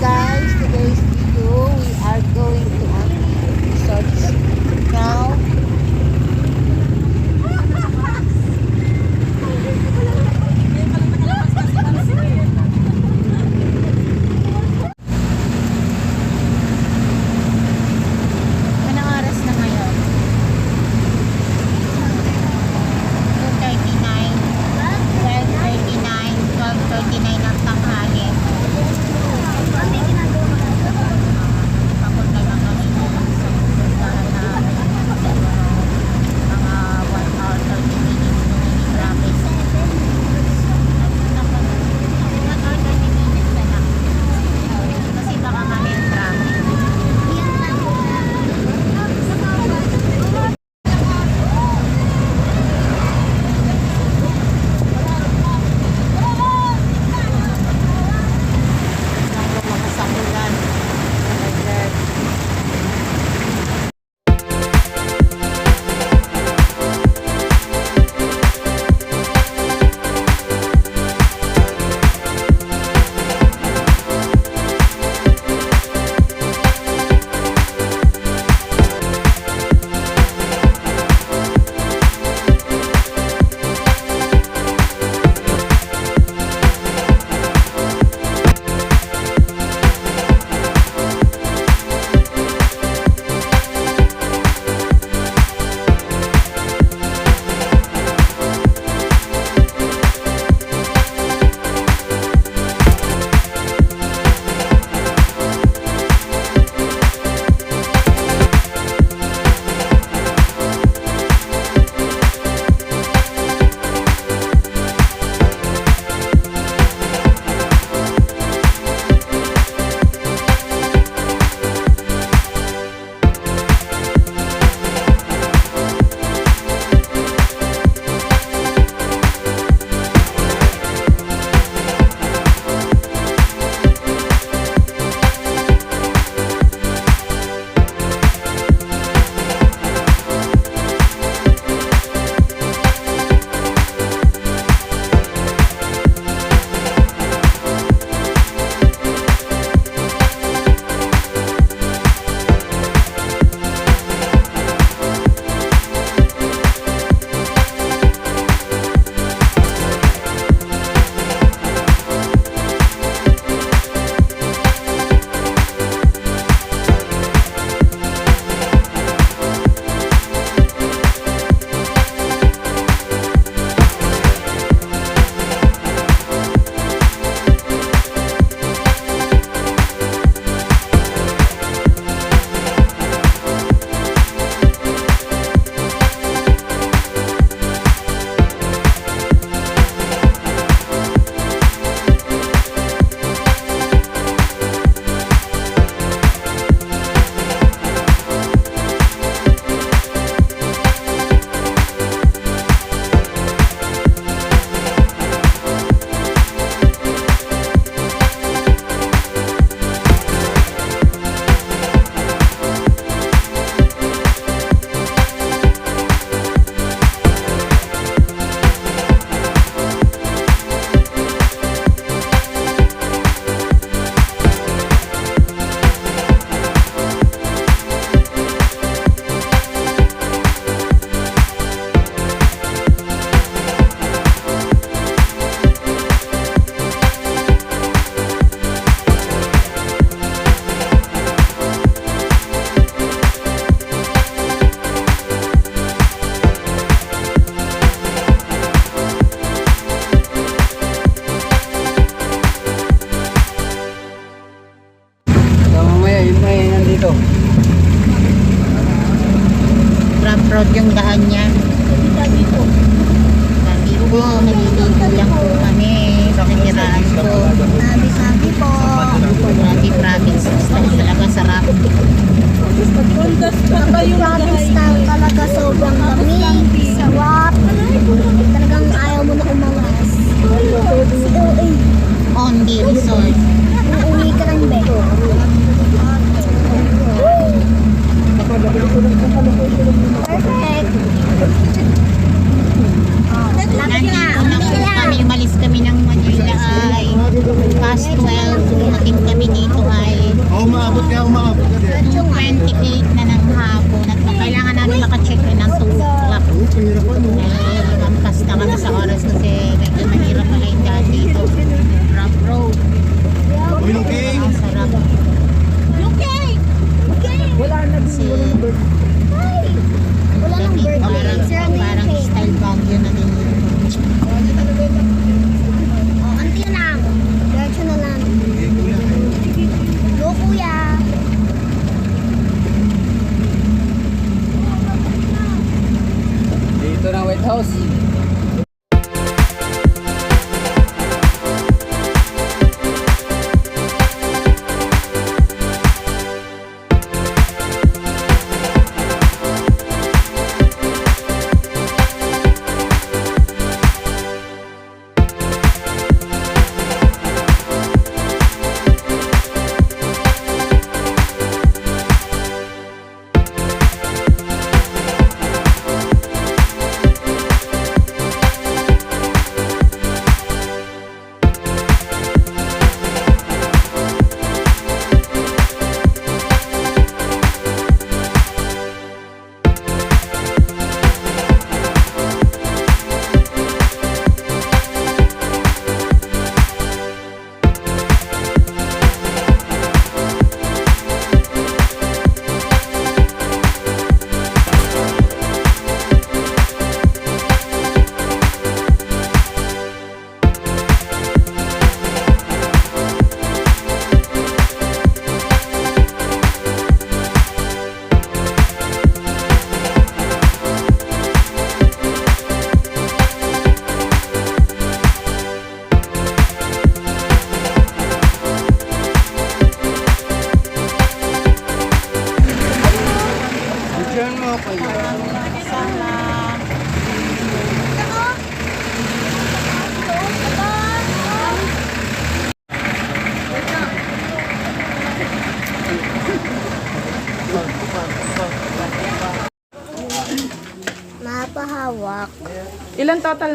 guys, you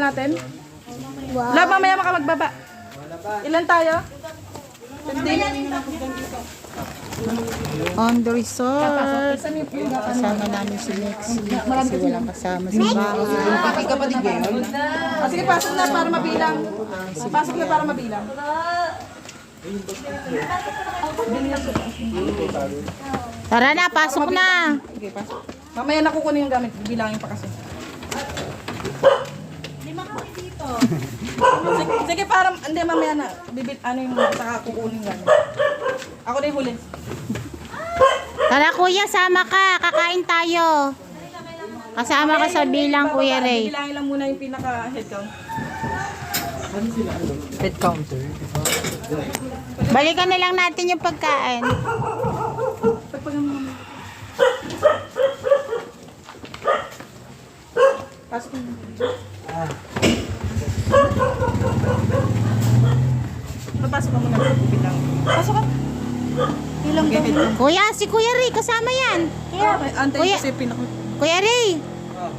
natin? Wow. Lab, mamaya maka magbaba. Ilan tayo? On the resort. Kasama namin si Lexi kasi walang kasama sa bahay. Kapatid ngayon? Ah, sige, pasok na para mabilang. Pasok na para mabilang. Tara na, pasok na. Mamaya na kukunin yung gamit. Bilangin pa kasi. Lima kami dito. sige, sige, para, hindi, mamaya na. Bibit, ano yung saka kukunin gamit. Ako na yung huli. Tara kuya, sama ka. Kakain tayo. Kasama ka sa bilang, Kuya Ray. Bilangin lang muna yung pinaka-head count. Head counter. Balikan na lang natin yung pagkain. Pagpagan mo naman. Pasok mo. Papasok ka muna. Bilang. Pasok ka. Bilang daw. Kuya, si Kuya Ray, kasama yan. Kaya, antay Kuya. kasi pinaka... Kuya Ray,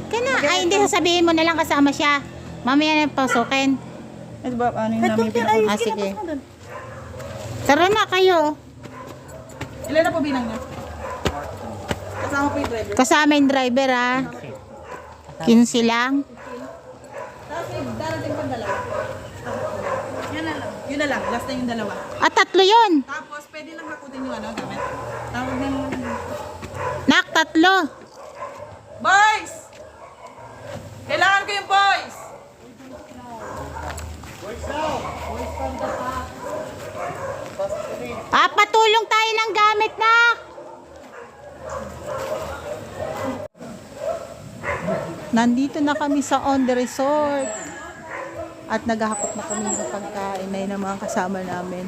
kana. Ay, hindi, sasabihin mo na lang kasama siya. Mamaya na pasukin. Ito ba, ano yung namin pinaka... Ah, sige. Tara na kayo. Ilan na po bilang niya? Kasama po yung driver. Kasama yung driver, ah. 15 lang. Tapos may darating pang dalawa. Yan na lang. Lang. Last na yung dalawa. At tatlo yun. Tapos, pwede lang hakutin yung ano, gamit. Tawag na yung... Nak, tatlo. Boys! Kailangan ko yung boys! Ah, patulong tayo ng gamit, nak. Nandito na kami sa on the resort. At naghahakot na kami ng yun ang mga kasama namin.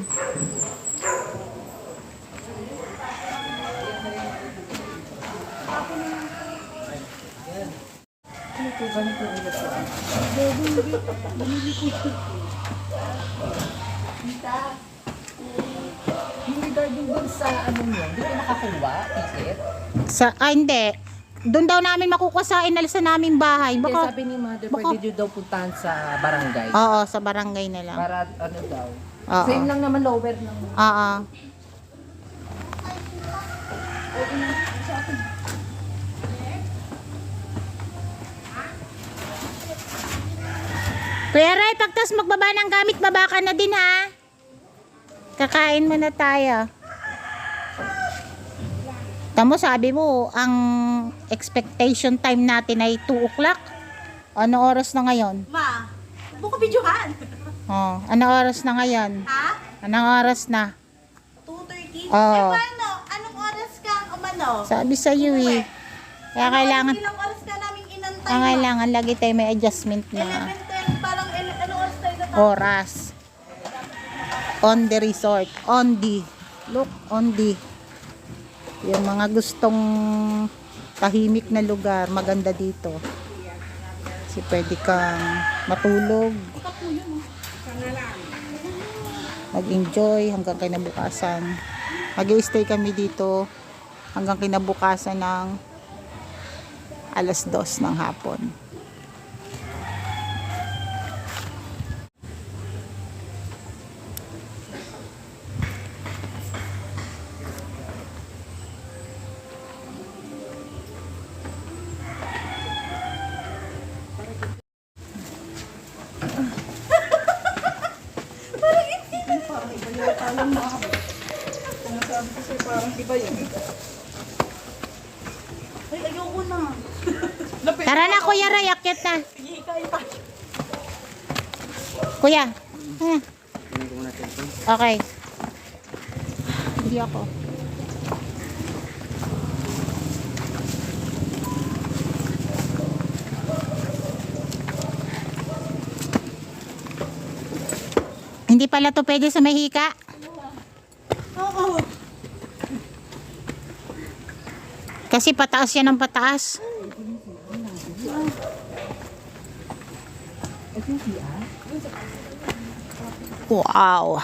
Yung regarding dun sa ano nyo, di kayo nakakuha, ticket? Sa, ah, hindi. Doon daw namin makukuha sa sa naming bahay. Baka, sabi ni mother, baka- pwede nyo daw puntahan sa barangay. Oo, sa barangay na lang. Para ano daw. Oo. Same lang naman, lower lang. Oo. Kuya Ray, pagtas magbaba ng gamit, baba ka na din ha. Kakain muna tayo. Tamo, sabi mo, ang expectation time natin ay 2 o'clock. Ano oras na ngayon? Ma, buko videohan. Oh, ano oras na ngayon? Ha? Anong oras na? 2.30? Oo. Eh, paano? Anong oras ka umano? Sabi sa iyo eh. Kaya kailangan, Ilang oras ka namin inantay? ang kailangan lagi tayo may adjustment na 11, 10, parang il- anong oras tayo na oras. On the resort. On the. Look, on the. Yung mga gustong tahimik na lugar, maganda dito. Kasi pwede kang matulog. Mag-enjoy hanggang kinabukasan. Mag-stay kami dito hanggang kinabukasan ng alas dos ng hapon. Ay, ayoko na. Tara na, Kuya Ray, akit na. Hihikain pa. Kuya. Ah. Okay. Hindi ako. Hindi pala to pwede sa mahika. Kasi pataas yan ng pataas. Wow.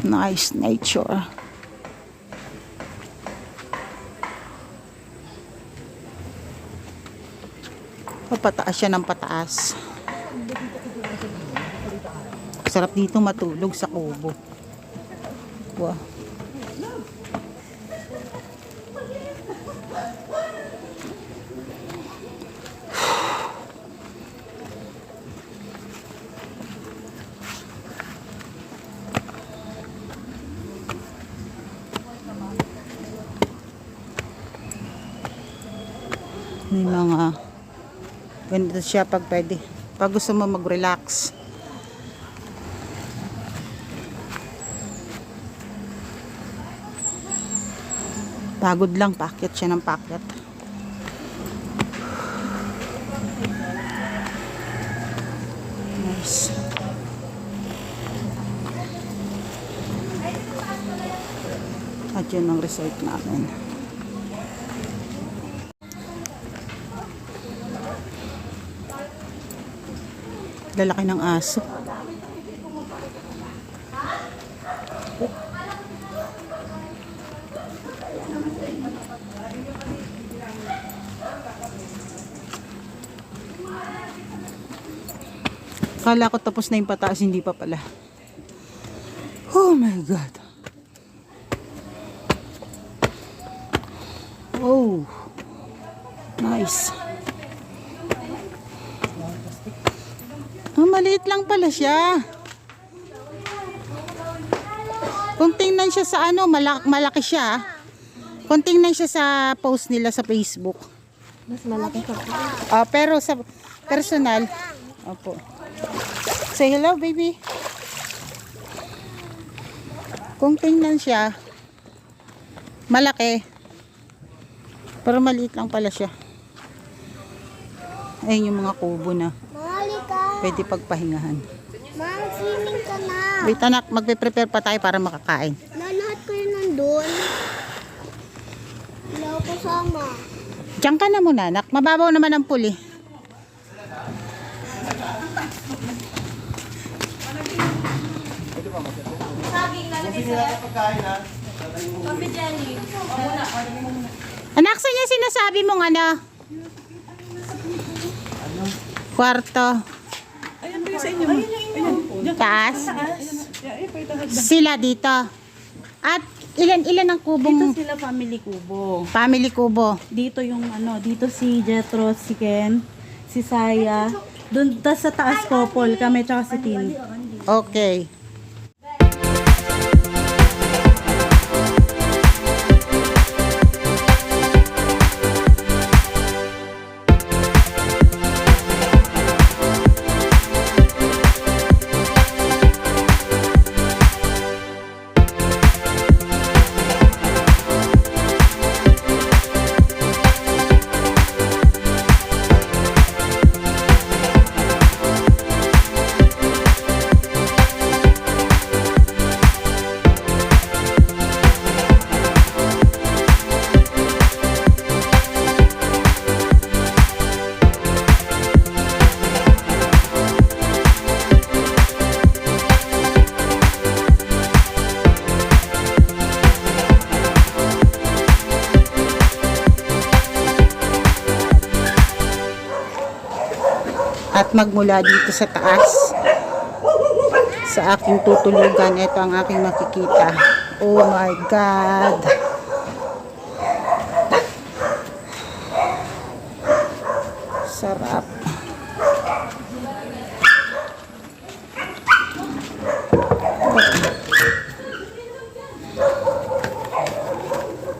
Nice nature. Oh, pataas siya ng pataas. Sarap dito matulog sa kubo. Wow. May mga ganito siya pag pwede. Pag gusto mo mag-relax. Pagod lang, packet siya ng packet. Nice. At yun ang resort namin. Lalaki ng aso. Kala ko tapos na yung pataas, hindi pa pala. Oh my God. Oh. Nice. Ah, maliit lang pala siya. Kung tingnan siya sa ano, malak malaki siya. ah. Kung tingnan siya sa post nila sa Facebook. Mas malaki ka. Ah, pero sa personal, opo. Say hello, baby. Kung tingnan siya, malaki. Pero maliit lang pala siya. Ayun yung mga kubo na. Pwede pagpahingahan. Ma'am, swimming ka na. Wait anak, magpe-prepare pa tayo para makakain. Lalahat ko yun nandun. Wala ako kasama. Diyan ka na muna, anak. Mababaw naman ang puli. Anak, saan yung sinasabi mong ano? Kwarto. Yung sa inyo? Ayun. Taas. Sila dito. At ilan-ilan ang Dito kubong sila family kubo. family kubo. Dito yung ano, dito si Jetro, si Ken, si Saya, Doon tas sa taas po, Paul, kami tsaka si Tin. Okay. Magmula dito sa taas, sa aking tutulugan, ito ang aking makikita. Oh my God! Sarap.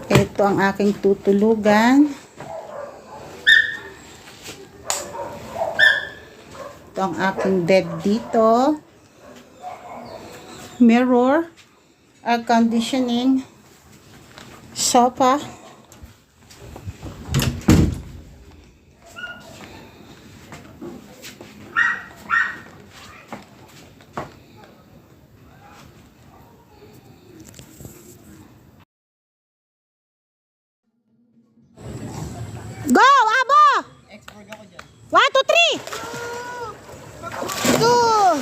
Ito ang aking tutulugan. Ito ang aking bed dito. Mirror. Air conditioning. Sofa. Go, Abo! One, two, three! Two,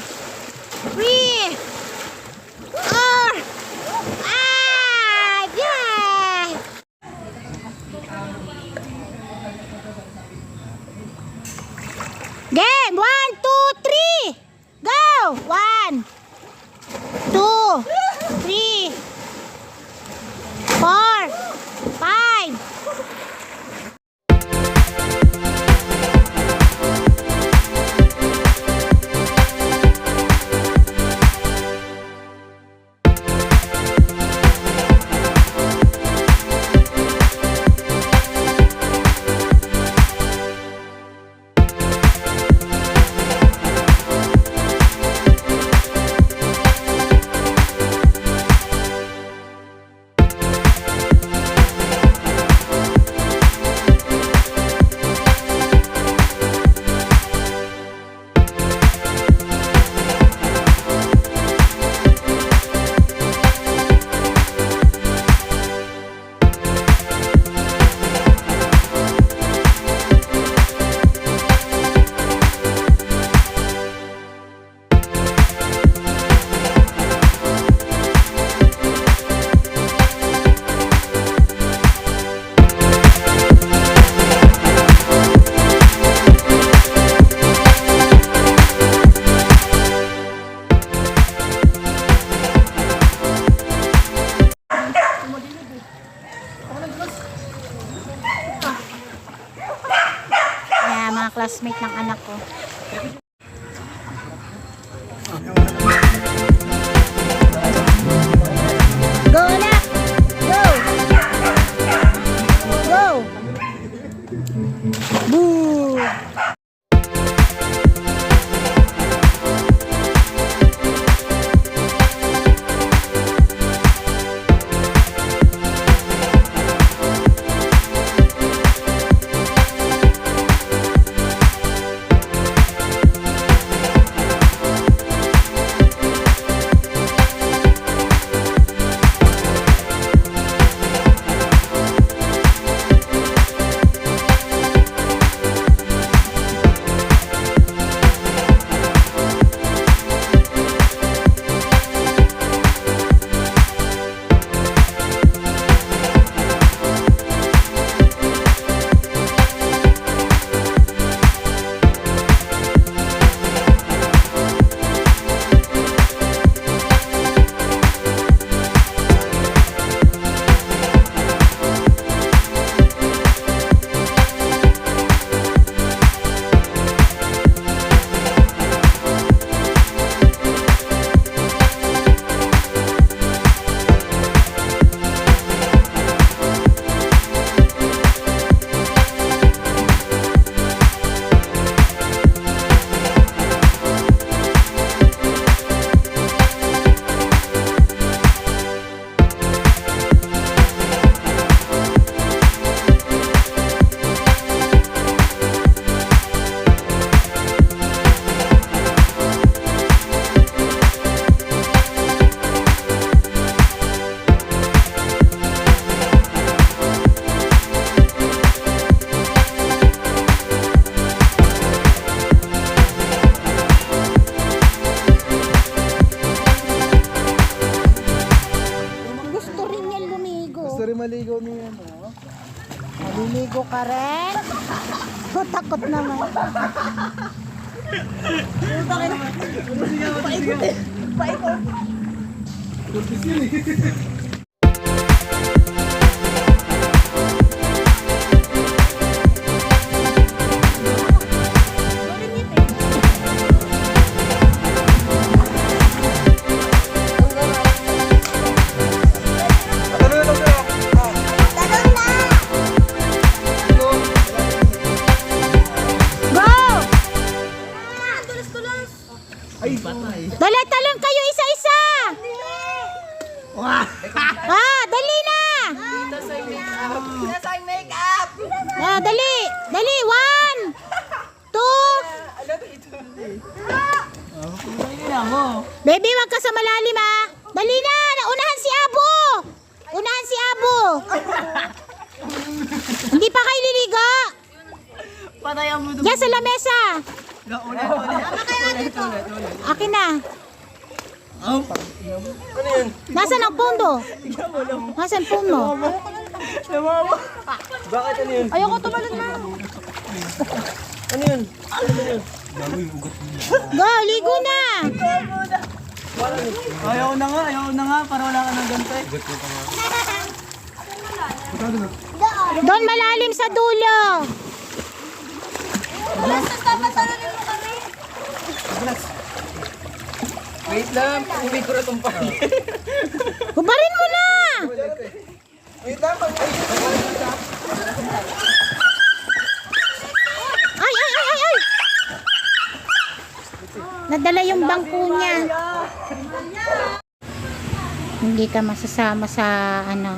three, four, five, yeah! Game, one, two, three! Go! One, two, classmate ng anak ko. Go! Baby, wag ka sa malalim ah! Dali na! Unahan si Abo! Unahan si Abo! Hindi pa kayo liligo! Patayan mo Diyan sa lamesa! Ulit, ulit. Akin na. Ano yun? Nasaan ang pundo? Nasaan pundo? Namama. Bakit ano yun? Ayoko tumalon na. Ano yun? Go, ligo na! Ayaw na nga, ayaw na nga. Para wala ka ng ganito eh. Doon malalim sa dulo. Wait lang, uwi ko na itong pali. Hubarin mo na! Wait lang, pag Ay, ay, ay, ay, ay! Nadala yung bangko niya. Hindi ka masasama sa ano,